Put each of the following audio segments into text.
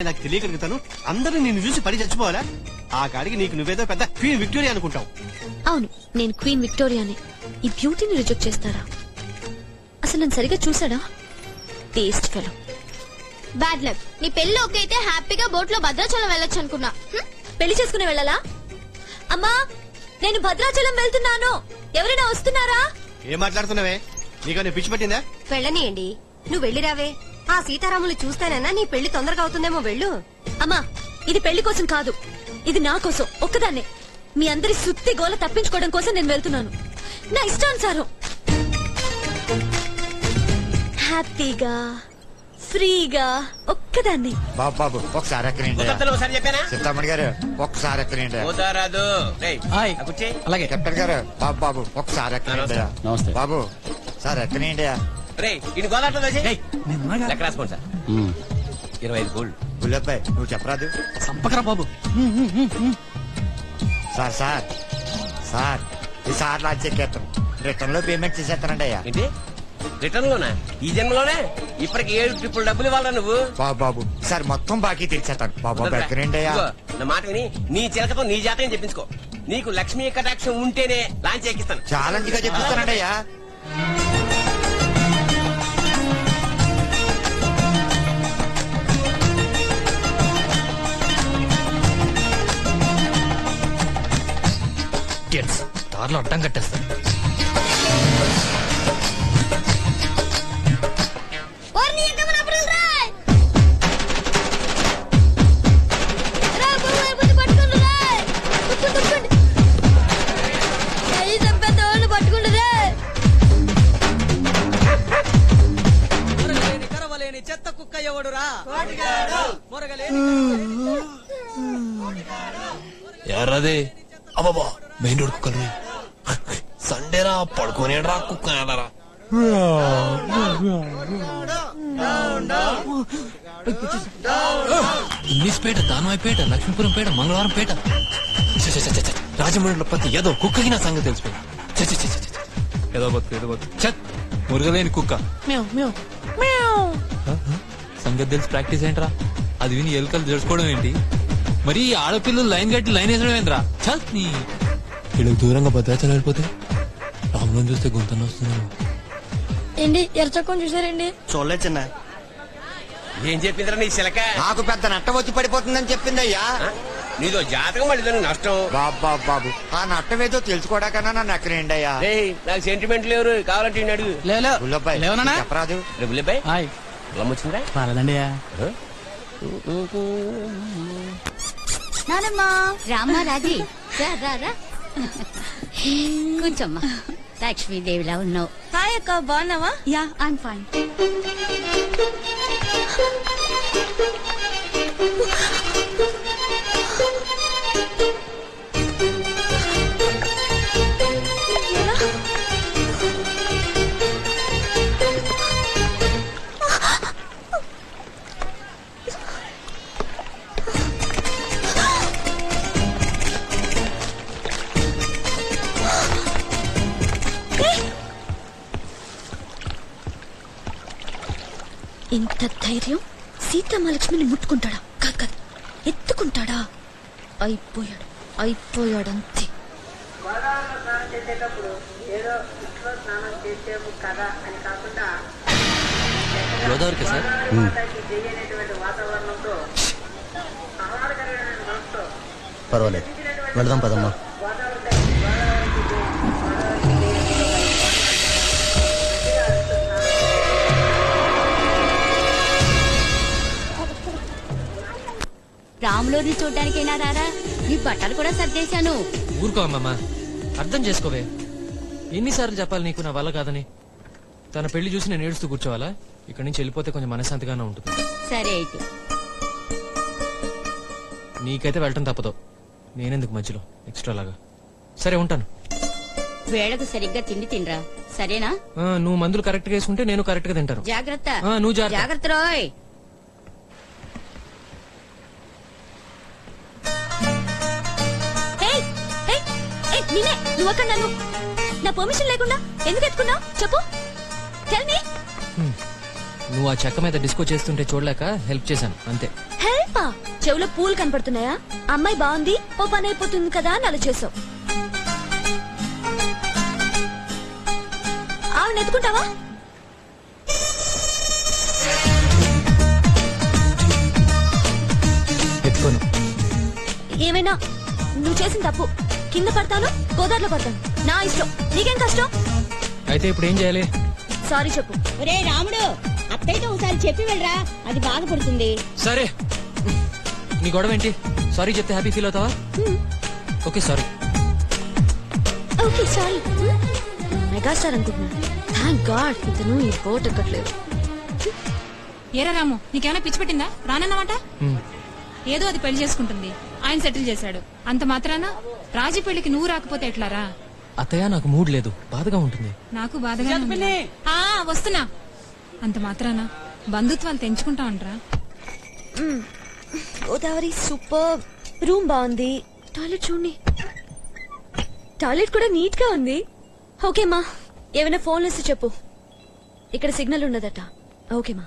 నాకు తెలియగలుగుతాను అందరూ నిన్ను చూసి పడి చచ్చిపోవాలా? ఆ కాడికి నీకు నువ్వేదో పెద్ద క్వీన్ విక్టోరియా అనుకుంటావు. అవును నేను క్వీన్ విక్టోరియాని ఈ బ్యూటీని రిజెక్ట్ చేస్తాడా అసలు నన్ను సరిగా చూసాడా టేస్ట్ ఫెలో బ్యాడ్ లక్ నీ పెళ్ళి ఓకే అయితే హ్యాపీగా బోట్లో భద్రాచలం వెళ్ళొచ్చు అనుకున్నా? పెళ్ళి చేసుకుని వెళ్ళాలా? అమ్మా నేను భద్రాచలం వెళ్తున్నాను. ఎవరైనా వస్తున్నారా? ఏం మాట్లాడుతున్నావే? నీకు పిచ్చి పట్టిందా? వెళ్ళనియండి. నువ్వు వెళ్ళిరావే. ఆ సీతారాములు చూస్తానన్నా నీ పెళ్ళి తొందరగా అవుతుందేమో వెళ్ళు. అమ్మా ఇది పెళ్ళి కోసం కాదు. ఇది నా కోసం ఒక్కదాన్నే. మీ అందరి సుత్తి గోల తప్పించుకోవడం కోసం నేను వెళ్తున్నాను. నా ఇష్టానుసారం. హ్యాపీగా ఫ్రీగా ఒక్కదాన్ని. బాబు బాబు ఒకసారి కుదరతలు ఒకసారి చెప్పానా? గారు ఒక్కసారి హాయ్. అలాగే. కెప్టెన్ గారు బాబు బాబు ఒకసారి నమస్తే. బాబు సార్ ఎక్కనండి ఇటు. లెక్క రాసుకోండి సార్. ఇరవై ఐదు గోల్డ్. నువ్వు చెప్పరాదు. చంపకరా బాబు. సార్ సార్ సార్ ఈ సార్ లాంచ్ చెక్కేస్తాం రిటర్న్లో పేమెంట్ చేసేస్తానండి అయ్యా. ఏంటి? రిటర్న్ లోనా ఈ జన్మలోనే? ఇప్పటికి ఏడు ట్రిపుల్ డబ్బులు ఇవ్వాలా నువ్వు. బాబు బాబు సార్ మొత్తం బాకీ తీర్చేస్తాను బాబు. ఎక్కనండి అయ్యా. నా మాట విని నీ చిలకతో నీ జాతకం చెప్పించుకో. నీకు లక్ష్మీ కటాక్షం ఉంటేనే లాంచ్ ఎక్కిస్తాను. ఛాలెంజ్గా చెప్పిస్తానండి అయ్యా. రాయ్. మొరగలేని కరవలేని చెత్త కుక్క ఎవడురా ఎర్రదే అబ్బాబా మెయిన్ రోడ్ కుక్కలు సండేరా పడుకోనేడ్రా కుక్క ఏడరా ఇంగ్లీష్పేట దానవాయిపేట లక్ష్మీపురం పేట మంగళవారం పేట. రాజమండ్రిలో ప్రతి ఏదో కుక్కకి నా సంగతి తెలిసిపోయింది. ఛ, ఛ, ఛ, ఛ, ఛ. ఏదో బతుకు ఏదో బతుకు చత్ మురగలేని కుక్క. సంగతి తెలిసి ప్రాక్టీస్ ఏంట్రా? అది విని ఎలుకలు తెలుసుకోవడం ఏంటి? మరి ఆడపిల్లలు లైన్ కట్టి లైన్ వేసడం చల్. నీ. వీళ్ళకి దూరంగా భద్రాచలం వెళ్ళిపోతే రాములను చూస్తే గుంతన వస్తుంది ఏంటి ఎర్చక్కని చూసారండి చూడలేదు చిన్న. ఏం చెప్పిందిరా నీ చిలక నాకు పెద్ద నట్ట వచ్చి పడిపోతుందని చెప్పింది అయ్యా ఆ? నీదో జాతకం మళ్ళీ దానికి నష్టం. బాబు బాబు బాబు ఆ నట్టం ఏదో తెలుసుకోవడాకన్నా నన్ను ఎక్కనండి అయ్యా రేయ్ నాకు సెంటిమెంట్ లేరు కావాలంటే ఈయన్ని అడుగు. బుల్లబ్బాయి లేవనానా? చెప్పరాదు. రేపు లేబాయ్ హాయ్. వచ్చిందా? పర్లేదండి నానమ్మా. రామ్మా రాజీ. రా రా రా. కూర్చోమ్మా. లక్ష్మీదేవిలా ఉన్నావు. హాయ్ అక్క బాగున్నావా? యా ఐమ్ ఫైన్ ఇంత ధైర్యం? సీతమ్మలక్ష్మిని ముట్టుకుంటాడా? కాదు కాదు. ఎత్తుకుంటాడా? అయిపోయాడు. అయిపోయాడంతే. గోదావరికి సార్? పర్వాలేదు. వెళదాం పదమ్మా. రాములోని చూడ్డానికైనా రారా? నీ బట్టలు కూడా సర్దేశాను. ఊరుకో అమ్మమ్మ. అర్థం చేసుకోవే. ఎన్నిసార్లు చెప్పాలి నీకు నా వల్ల కాదని? తన పెళ్ళి చూసి నేను ఏడుస్తూ కూర్చోవాలా? ఇక్కడి నుంచి వెళ్ళిపోతే కొంచెం మనశ్శాంతిగానే ఉంటుంది. సరే అయితే. నీకైతే వెళ్ళటం తప్పదు. నేనెందుకు మధ్యలో? ఎక్స్ట్రా లాగా సరే ఉంటాను. వేళకు సరిగ్గా తిండి తినరా? సరేనా? నువ్వు మందులు కరెక్ట్గా వేసుకుంటే నేను కరెక్ట్గా తింటాను. జాగ్రత్త. నువ్వు జాగ్రత్త. నువ్వు అక్కడ నన్ను నా పర్మిషన్ లేకుండా ఎందుకు ఎత్తుకున్నావు చెప్పు. టెల్ మీ నువ్వు ఆ చెక్క మీద డిస్కో చేస్తుంటే చూడలేక హెల్ప్ చేశాను అంతే. హెల్ప్? చెవులో పూలు కనపడుతున్నాయా? అమ్మాయి బాగుంది ఓ పని అయిపోతుంది కదా అని అలా చేసావు ఆవిడ ఎత్తుకుంటావా? ఎత్తుకోను. ఏమైనా? నువ్వు చేసిన తప్పు. కింద పడతాను గోదావరిలో పడతాను. నా ఇష్టం. నీకేం కష్టం? అయితే ఇప్పుడు ఏం చేయాలి? సారీ చెప్పు. ఒరే రాముడు అత్తయ్యతో ఒకసారి చెప్పి వెళ్ళరా. అది బాధపడుతుంది సరే. నీ గొడవ ఏంటి? సారీ చెప్తే హ్యాపీ ఫీల్ అవుతావా? Okay sorry. Okay sorry. Megastar అనుకుంటున్నా. థ్యాంక్ గాడ్ ఇతను ఈ బోట్ ఎక్కట్లేదు. ఏరా రాము నీకేమైనా పిచ్చి పెట్టిందా? రానన్నమాట? ఏదో అది పెళ్ళి చేసుకుంటుంది. ఆయన సెటిల్ చేశాడు. అంత మాత్రాన రాజీ పెళ్ళికి నువ్వు రాకపోతే ఎట్లారా అత్తయ్య నాకు మూడ్ లేదు బాధగా ఉంటుంది నాకు బాధగా ఆ వస్తున్నా అంత మాత్రాన బంధుత్వాలు తెంచుకుంటా ఉండరా గోదావరి సూపర్ రూమ్ బాగుంది టాయిలెట్ చూడండి టాయిలెట్ కూడా నీట్గా ఉంది ఓకే మా ఏమైనా ఫోన్ ఇస్తే చెప్పు ఇక్కడ సిగ్నల్ ఉండదట ఓకే మా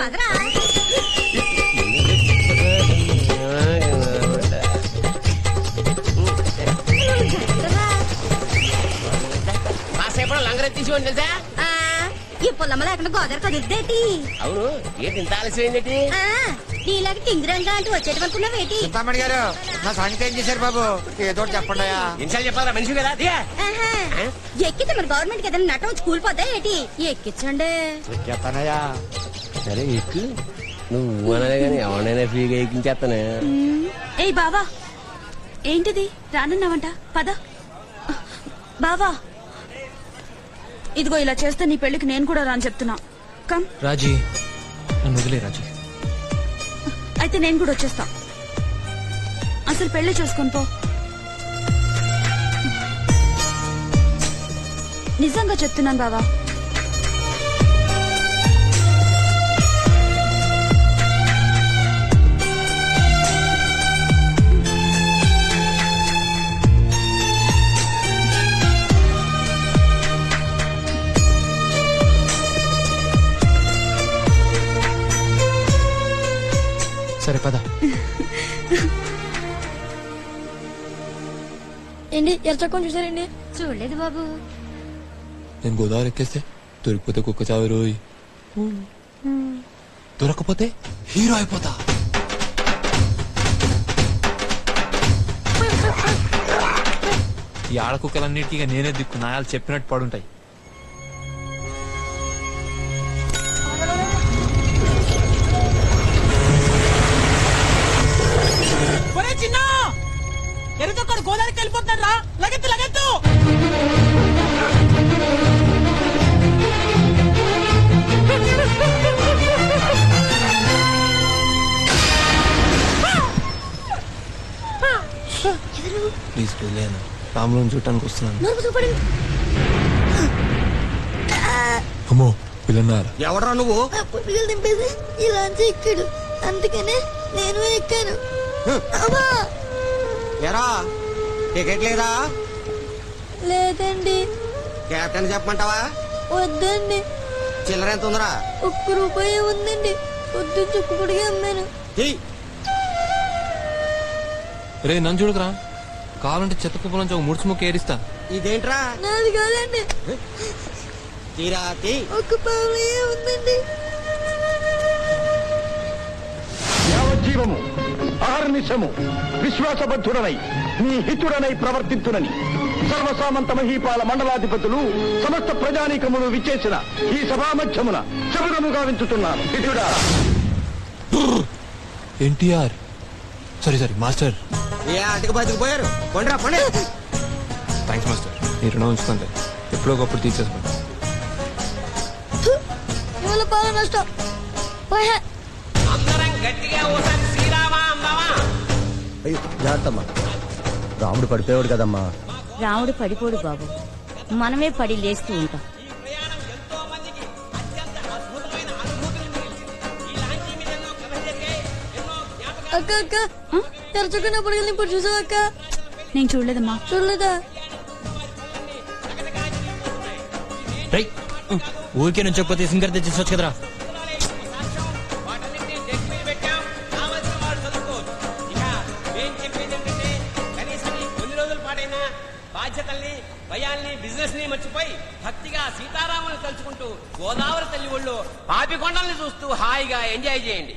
పదరా కాసేపు లంగర తీసుకోండి తెలుసా ఆ, ఈ పొలమ్మ లేకుండా గోదావరి కదుద్దేటి అవును ఏంటి ఇంత ఆలస్యం ఏంటి నీలాగా టింగిరంగా అంటూ వచ్చేటనుకున్నావేటి చింతామణి గారు నా సంగతి ఏం చేశారు బాబు? ఏదో ఒకటి చెప్పండి అయ్యా. ఎన్నిసార్లు చెప్పాలా? మనిషి కదా దిగా ఎక్కితే గవర్నమెంట్కి ఏదైనా నటం కూలిపోతా ఏటి? ఎక్కించండి. చెప్తానయ్యా సరే ఎక్కు. నువ్వు అనలే కానీ ఎవరైనా ఫ్రీగా ఎక్కించేస్తానే. ఏయ్ బావా ఏంటిది? రానన్నావంట పద. బావా ఇదిగో ఇలా చేస్తే నీ పెళ్ళికి నేను కూడా రాని చెప్తున్నా. కమ్ రాజీ నన్ను వదిలే రాజీ. అయితే నేను కూడా వచ్చేస్తా. అసలు పెళ్ళి చేసుకొని పో. నిజంగా చెప్తున్నాను బావా. సరే పద. ఏంటి ఎర్చకొని చూసారండి? చూడలేదు బాబు. నేను గోదావరి ఎక్కేస్తే దొరికిపోతే కుక్క చావు రోయ్ దొరకపోతే హీరో అయిపోతా. ఈ ఆడ కుక్కలన్నిటికీ నేనే దిక్కు. నాయాలు చెప్పినట్టు పడుంటాయి. ఎరుతొక్కడు గోదావరికి వెళ్ళిపోతున్నాడు రా. లగెత్తు లగెత్తు. ప్లీజ్ లేను రాములను చూడటానికి వస్తున్నాను. అమ్మో పిల్లన్నారా ఎవడరా నువ్వు? పుట్టుకలు దింపేసి ఇలా ఎక్కాడు. అందుకనే నేను ఎక్కాను. ఎరా టికెట్ లేదా? లేదండి. కెప్టెన్ చెప్పమంటావా? వద్దండి. చిల్లర ఎంత ఉందిరా? ఒక్క రూపాయి ఉందండి. వద్దు చుక్కుపుడిగా అమ్మాను. రే నన్ను చూడకరా. కావాలంటే చెత్త కుప్పల నుంచి ఒక ముడుచు ముక్క ఏరిస్తా. ఇదేంట్రా? నాది కాదండి. తీరా తీ. ఒక్క పావే ఉందండి. అహర్నిశము. విశ్వాసబద్ధుడనై నీ హితుడనై ప్రవర్తించునని సర్వసామంత మహీపాల మండలాధిపతులు సమస్త ప్రజానీకములు విచ్చేసిన ఈ సభామధ్యమున శబురముగా వించుతున్నాను. హితుడా! ఎన్టీఆర్. Sorry sorry master. ఏ ఆటకు బతికిపోయారు కొండ్రా పండి థ్యాంక్స్ మాస్టర్. నీ రుణం ఉంచుకుంటే ఎప్పుడో ఒకప్పుడు పోయా. అందరం గట్టిగా అయ్యో జాగ్రత్తమ్మా. రాముడు పడిపోయాడు కదమ్మా. రాముడు పడిపోడు బాబు. మనమే పడి లేస్తూ ఉంటాం. ప్రయాణం ఎంతో మందికి అత్యంత అద్భుతమైన అనుభూతిని ఈ లాంచీ మీద ఎన్నో కథలు జరిగాయి ఎన్నో జ్ఞాపకాలు అక్క అక్క తెరచుకున్నప్పుడు ఇప్పుడు చూసావు అక్క? నేను చూడలేదమ్మా. చూడలేదా? రేయ్ ఊరికే నుంచి చెప్పితే సింగర్ తెచ్చి కదరా. బాధ్యతల్ని భయాల్ని బిజినెస్ని మర్చిపోయి భక్తిగా సీతారాముని తలుచుకుంటూ గోదావరి తల్లి ఒళ్ళు పాపికొండల్ని చూస్తూ హాయిగా ఎంజాయ్ చేయండి.